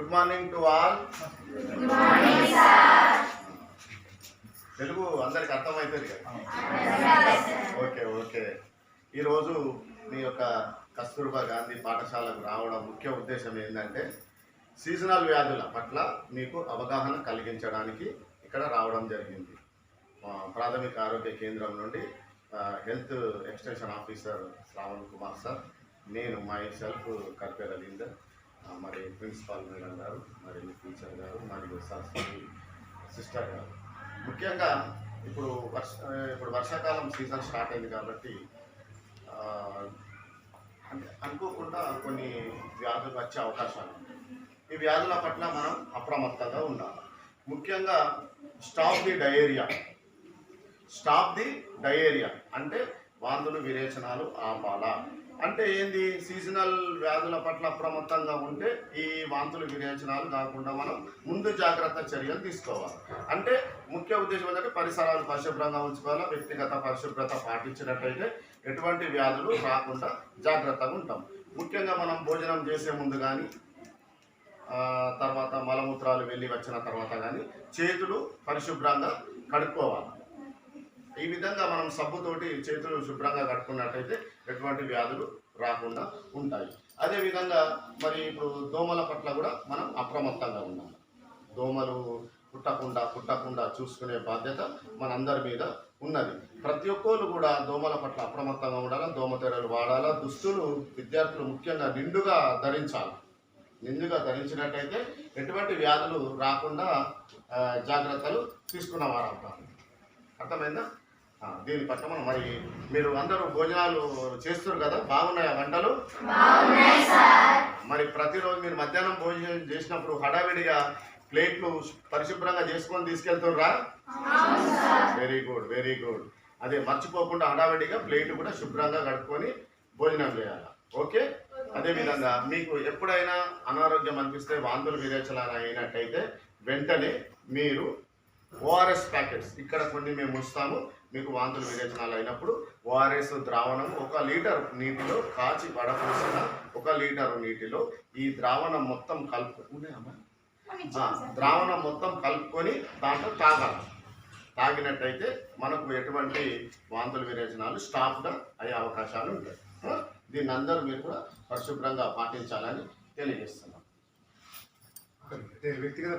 Good morning to all Telugu అందరికి అర్థమవుతుంది కదా? Okay okay. ఈరోజు మీ యొక్క కస్తూర్బా గాంధీ పాఠశాలకు రావడం ముఖ్య ఉద్దేశం ఏంటంటే సీజనల్ వ్యాధుల పట్ల మీకు అవగాహన కలిగించడానికి ఇక్కడ రావడం జరిగింది. ప్రాథమిక ఆరోగ్య కేంద్రం నుండి health extension officer Shravan Kumar sir నేను మై సెల్ఫ్ కర్పే రవీందర్ ఆ, మరి ప్రిన్సిపాల్ మేడం గారు మరి టీచర్ గారు మరియు సరస్వతి సిస్టర్ గారు. ముఖ్యంగా ఇప్పుడు వర్ష ఇప్పుడు వర్షాకాలం సీజన్ స్టార్ట్ అయింది కాబట్టి అంటే అనుకోకుండా కొన్ని వ్యాధులు వచ్చే అవకాశాలు ఈ వ్యాధుల పట్ల మనం అప్రమత్తంగా ఉండాలి. ముఖ్యంగా stop the diarrhoea. Stop the diarrhoea అంటే వాంతులు విరేచనాలు ఆపాలా? అంటే ఏంది? సీజనల్ వ్యాధుల పట్ల అప్రమత్తంగా ఉంటే ఈ వాంతులు విరేచనాలు కాకుండా మనం ముందు జాగ్రత్త చర్యలు తీసుకోవాలి. అంటే ముఖ్య ఉద్దేశం ఏంటంటే పరిసరాలు పరిశుభ్రంగా ఉంచుకోవాలా వ్యక్తిగత పరిశుభ్రత పాటించినట్టయితే ఎటువంటి వ్యాధులు రాకుండా జాగ్రత్తగా ఉంటాం. ముఖ్యంగా మనం భోజనం చేసే ముందు కానీ తర్వాత మలమూత్రాలు వెళ్ళి వచ్చిన తర్వాత కానీ చేతులు పరిశుభ్రంగా కడుక్కోవాలి. ఈ విధంగా మనం సబ్బుతోటి చేతులు శుభ్రంగా కట్టుకున్నట్టయితే ఎటువంటి వ్యాధులు రాకుండా ఉంటాయి. అదేవిధంగా మరి ఇప్పుడు దోమల పట్ల కూడా మనం అప్రమత్తంగా ఉండాలి. దోమలు పుట్టకుండా పుట్టకుండా చూసుకునే బాధ్యత మనందరి మీద ఉన్నది. ప్రతి ఒక్కరు కూడా దోమల పట్ల అప్రమత్తంగా ఉండాలా దోమతెరలు వాడాలా దుస్తులు విద్యార్థులు ముఖ్యంగా నిండుగా ధరించాలి. నిండుగా ధరించినట్టయితే ఎటువంటి వ్యాధులు రాకుండా జాగ్రత్తలు తీసుకున్న వారు అవుతారు అర్థమైందా? దీని పట్ల మనం మరి మీరు అందరూ భోజనాలు చేస్తారు కదా? బాగున్నాయా వంటలు? మరి ప్రతిరోజు మీరు మధ్యాహ్నం భోజనం చేసినప్పుడు హడావిడిగా ప్లేట్లు పరిశుభ్రంగా చేసుకొని తీసుకెళ్తుర్రా వెరీ గుడ్ వెరీ గుడ్ అదే మర్చిపోకుండా హడావిడిగా ప్లేట్ కూడా శుభ్రంగా కడుక్కొని భోజనం చేయాలి? ఓకే అదే విధంగా మీకు ఎప్పుడైనా అనారోగ్యం అనిపిస్తే వాంతులు విరేచనాలు అయినట్టయితే వెంటనే మీరు ఓఆర్ఎస్ ప్యాకెట్స్ ఇక్కడ కొన్ని మేము ఉంచుతాము. మీకు వాంతులు విరేచనాలు అయినప్పుడు ఓఆర్ఎస్ ద్రావణం ఒక లీటర్ నీటిలో కాచి వడపోసిన ఒక లీటర్ నీటిలో ఈ ద్రావణం మొత్తం కలుపుకుంటే ఆ, ద్రావణం మొత్తం కలుపుకొని దాంట్లో తాగాలి. తాగినట్టయితే మనకు ఎటువంటి వాంతులు విరేచనాలు స్టాప్గా అయ్యే అవకాశాలు ఉంటాయి. దీన్ని అందరూ మీరు కూడా పరిశుభ్రంగా పాటించాలని తెలియజేస్తున్నాం. వ్యక్తిగత